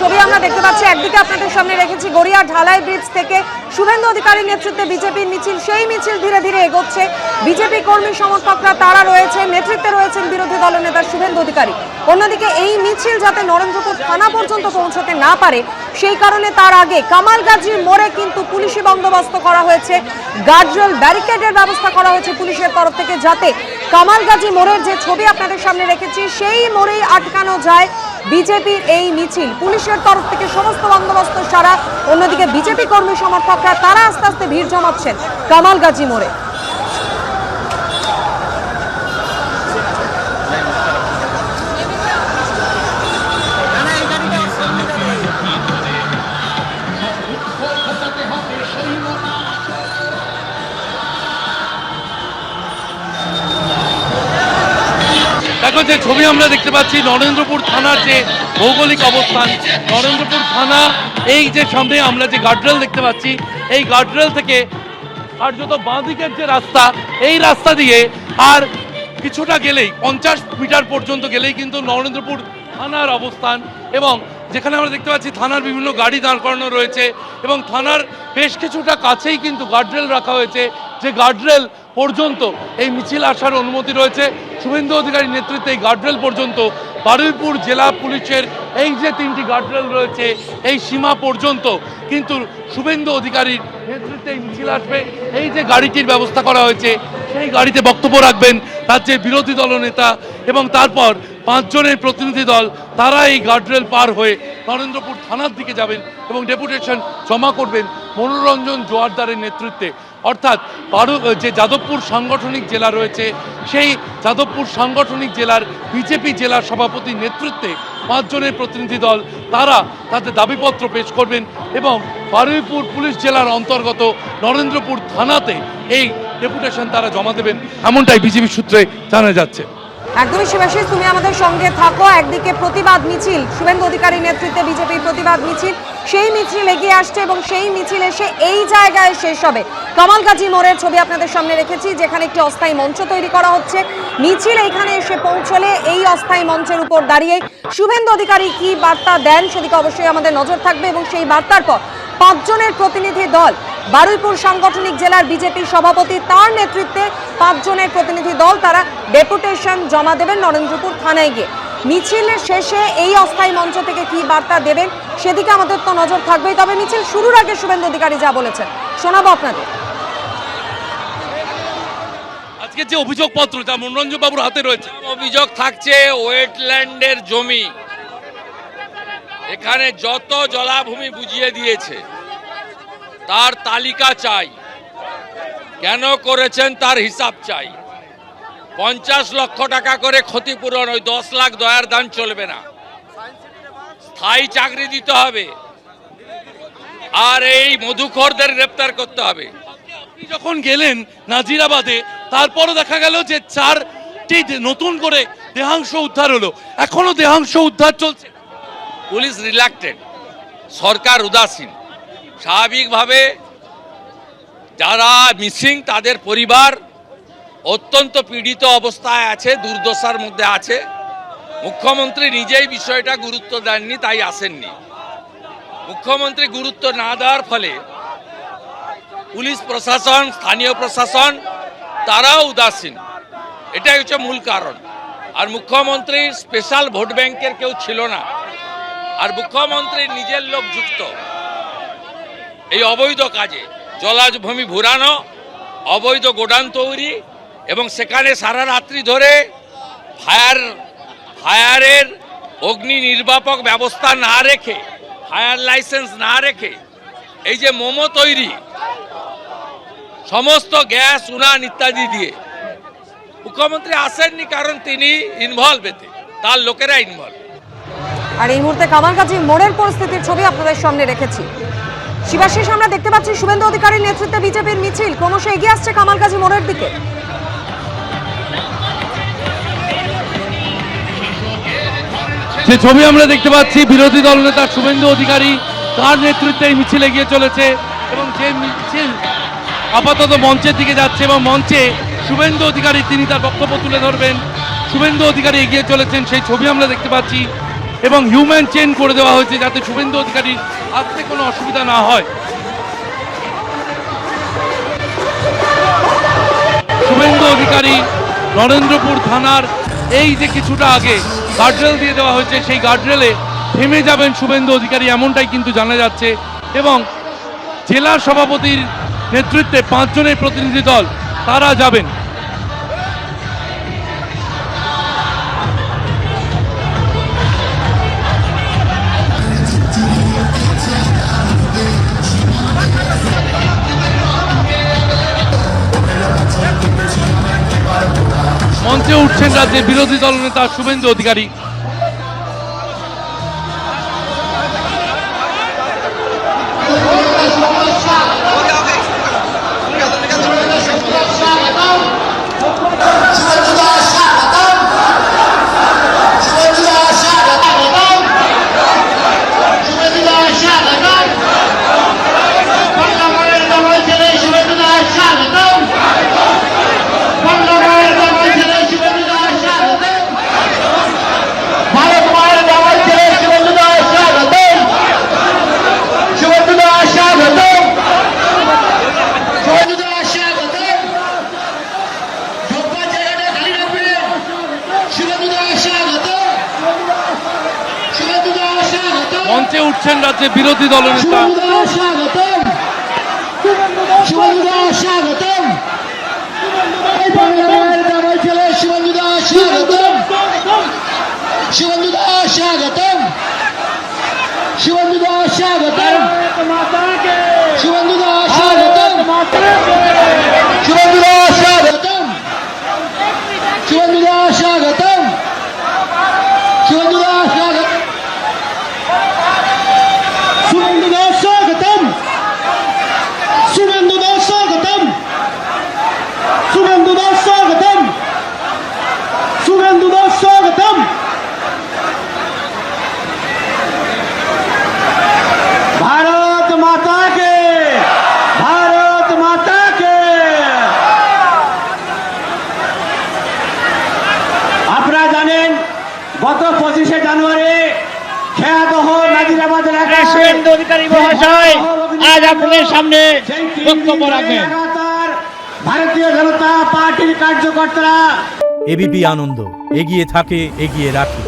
ছবি আমরা দেখতে পাচ্ছি। একদিকে আপনাদের সামনে রেখেছি গড়িয়া ঢালাই ব্রিজ থেকে শুভেন্দু অধিকারীর নেতৃত্বে বিজেপির মিছিল। সেই মিছিল ধীরে ধীরে এগোচ্ছে। বিজেপি কর্মী সমর্থকরা তারা রয়েছে, নেতৃত্বে রয়েছেন বিরোধী দলনেতা শুভেন্দু অধিকারী। অন্যদিকে এই মিছিল যাতে নরেন্দ্রপুর থানা পর্যন্ত পৌঁছতে না পারে সেই কারণে তার আগে কামালগাজীর মোড়ে কিন্তু পুলিশি বন্দোবস্ত করা হয়েছে। গার্ডরেল ব্যারিকেডের ব্যবস্থা করা হয়েছে পুলিশের তরফ থেকে যাতে কামালগাজী মোড়ের যে ছবি আপনাদের সামনে রেখেছি, সেই মোড়েই আটকানো যায় বিজেপির এই মিছিল। পুলিশের তরফ থেকে সমস্ত বন্দোবস্ত সারা অন্যদিকে বিজেপি কর্মী সমর্থকরা তারা আস্তে আস্তে ভিড় জমাচ্ছেন কামালগাজী মোড়ে। যে ছবি আমরা দেখতে পাচ্ছি, নরেন্দ্রপুর থানার যে ভৌগোলিক অবস্থান, নরেন্দ্রপুর থানা, এই যে সামনে আমরা যে গার্ডরেল দেখতে পাচ্ছি, এই গার্ডরেল থেকে আর যত বাঁ দিকের যে রাস্তা, এই রাস্তা দিয়ে আর কিছুটা গেলেই, পঞ্চাশ মিটার পর্যন্ত গেলেই কিন্তু নরেন্দ্রপুর থানার অবস্থান এবং যেখানে আমরা দেখতে পাচ্ছি থানার বিভিন্ন গাড়ি দাঁড় করানো রয়েছে এবং থানার বেশ কিছুটা কাছেই কিন্তু গার্ডরেল রাখা হয়েছে। যে গার্ডরেল পর্যন্ত এই মিছিল আসার অনুমতি রয়েছে। শুভেন্দু অধিকারীর নেতৃত্বে এই গার্ডরেল পর্যন্ত। বারুইপুর জেলা পুলিশের এই যে তিনটি গার্ডরেল রয়েছে, এই সীমা পর্যন্ত কিন্তু শুভেন্দু অধিকারীর নেতৃত্বে এই মিছিল আসবে। এই যে গাড়িটির ব্যবস্থা করা হয়েছে, সেই গাড়িতে বক্তব্য রাখবেন রাজ্যের বিরোধী দলনেতা এবং তারপর পাঁচজনের প্রতিনিধি দল, তারা এই গার্ডরেল পার হয়ে নরেন্দ্রপুর থানার দিকে যাবেন এবং ডেপুটেশন জমা করবেন মনোরঞ্জন জোয়ারদারের নেতৃত্বে। অর্থাৎ বারো যে যাদবপুর সাংগঠনিক জেলা রয়েছে, সেই যাদবপুর সাংগঠনিক জেলার বিজেপি জেলা সভাপতির নেতৃত্বে পাঁচজনের প্রতিনিধি দল, তারা তাদের দাবিপত্র পেশ করবেন এবং বারুইপুর পুলিশ জেলার অন্তর্গত নরেন্দ্রপুর থানাতে এই ডেপুটেশন তারা জমা দেবেন। এমনটাই বিজেপি সূত্রে জানা যাচ্ছে। একদমই শিবাশিস তুমি আমাদের সঙ্গে থাকো। একদিকে প্রতিবাদ মিছিল, শুভেন্দু অধিকারীর নেতৃত্বে বিজেপির প্রতিবাদ মিছিল, সেই মিছিল এগিয়ে আসছে এবং সেই মিছিল এসে এই জায়গায় শেষ হবে। কামালগাজী মোড়ের ছবি আপনাদের সামনে রেখেছি, যেখানে একটি অস্থায়ী মঞ্চ তৈরি করা হচ্ছে। মিছিল এখানে এসে পৌঁছলে এই অস্থায়ী মঞ্চের উপর দাঁড়িয়ে শুভেন্দু অধিকারী কি বার্তা দেন, সেদিকে অবশ্যই আমাদের নজর থাকবে এবং সেই বার্তার পর পাঁচজনের প্রতিনিধি দল বারুইপুর সাংগঠনিক জেলার বিজেপির সভাপতি তার নেতৃত্বে পাঁচজনের প্রতিনিধি দল তারা ডেপুটেশন জমা দেবেন নরেন্দ্রপুর থানায় গিয়ে। মিছিলের শেষে এই অস্থায়ী মঞ্চ থেকে কি বার্তা দেবেন সেদিকে আমাদের তো নজর থাকবেই। তবে মিছিল শুরুর আগে শুভেন্দু অধিকারী যা বলেছেন শোনাবো আপনাদের। আজকে যে অভিযোগপত্র যা মনোরঞ্জন বাবুর হাতে রয়েছে। অভিযোগ থাকছে ওয়েটল্যান্ডের জমি। এখানে যত জলাভূমি বুঝিয়ে দিয়েছে। তার তালিকা চাই। কেন করেছেন তার হিসাব চাই। পঞ্চাশ লক্ষ টাকা করে ক্ষতিপূরণ ওই দশ লাখ দয়ার দান চলবে না। স্থায়ী চাকরি দিতে হবে। আর এই মধুখরদের গ্রেপ্তার করতে হবে। আপনি যখন গেলেন নাজিরাবাদে তারপরও দেখা গেল যে চারটি নতুন করে দেহাংশ উদ্ধার হলো। এখনও দেহাংশ উদ্ধার চলছে। পুলিশ রিল্যাক্টেড। সরকার উদাসীন। স্বাভাবিকভাবে যারা মিসিং তাদের পরিবার অত্যন্ত পীড়িত অবস্থায় আছে, দুর্দশার মধ্যে আছে। মুখ্যমন্ত্রী নিজেই বিষয়টা গুরুত্ব দেননি, তাই আসেননি। মুখ্যমন্ত্রী গুরুত্ব না দেওয়ার ফলে পুলিশ প্রশাসন, স্থানীয় প্রশাসন, তারাও উদাসীন। এটাই হচ্ছে মূল কারণ। আর মুখ্যমন্ত্রী স্পেশাল ভোট ব্যাংকের কেউ ছিল না। আর মুখ্যমন্ত্রীর নিজের লোক যুক্ত। এই অবৈধ কাজে। জলাভূমি ভুরানো, অবৈধ গোডান তৈরি এবং সেখানে সারা রাত্রি ধরে ফায়ার, ফায়ারের অগ্নি নির্বাপক ব্যবস্থা না রেখে, ফায়ার লাইসেন্স না রেখে এই যে মোমো তৈরি, সমস্ত গ্যাস, উনান ইত্যাদি দিয়ে। মুখ্যমন্ত্রী আসেননি কারণ তিনি ইনভলভ এতে, তার লোকেরা ইনভলভ আর এই মুহূর্তে কামালগাজী মোড়ের পরিস্থিতির ছবি আপনাদের সামনে রেখেছি। শিবাশিস আমরা দেখতে পাচ্ছি শুভেন্দু অধিকারীর নেতৃত্বে বিজেপির মিছিল। ক্রমশ এগিয়ে আসছে কামালগাজী মোড়ের দিকে। যে ছবি আমরা দেখতে পাচ্ছি, বিরোধী দল নেতা শুভেন্দু অধিকারী তার নেতৃত্বে এই মিছিল এগিয়ে চলেছে এবং যে মিছিল আপাতত মঞ্চের দিকে যাচ্ছে এবং মঞ্চে শুভেন্দু অধিকারী তিনি তার বক্তব্য তুলে ধরবেন। শুভেন্দু অধিকারী এগিয়ে চলেছেন, সেই ছবি আমরা দেখতে পাচ্ছি। এবং হিউম্যান চেন করে দেওয়া হয়েছে যাতে শুভেন্দু অধিকারীর আসতে কোনো অসুবিধা না হয়। শুভেন্দু অধিকারী নরেন্দ্রপুর থানার এই যে কিছুটা আগে গার্ডরেল দিয়ে দেওয়া হয়েছে, সেই গার্ডরেলে থেমে যাবেন শুভেন্দু অধিকারী এমনটাই কিন্তু জানা যাচ্ছে এবং জেলা সভাপতির নেতৃত্বে পাঁচজনের প্রতিনিধি দল, তারা যাবেন। উঠছেন রাজ্যের বিরোধী দলনেতা শুভেন্দু অধিকারী। মঞ্চে উঠছেন রাজ্যের বিরোধী দলনেতা স্বাগতম। শুভেন্দুদা স্বাগতম। ছেলে শুভেন্দুদা স্বাগতম। শুভেন্দু অধিকারী মহাশয় আজ আপনাদের সামনে বক্তব্য রাখবেন। ভারতীয় জনতা পার্টির কার্যকর্তারা। এবিপি আনন্দ এগিয়ে থাকে এগিয়ে রাখে।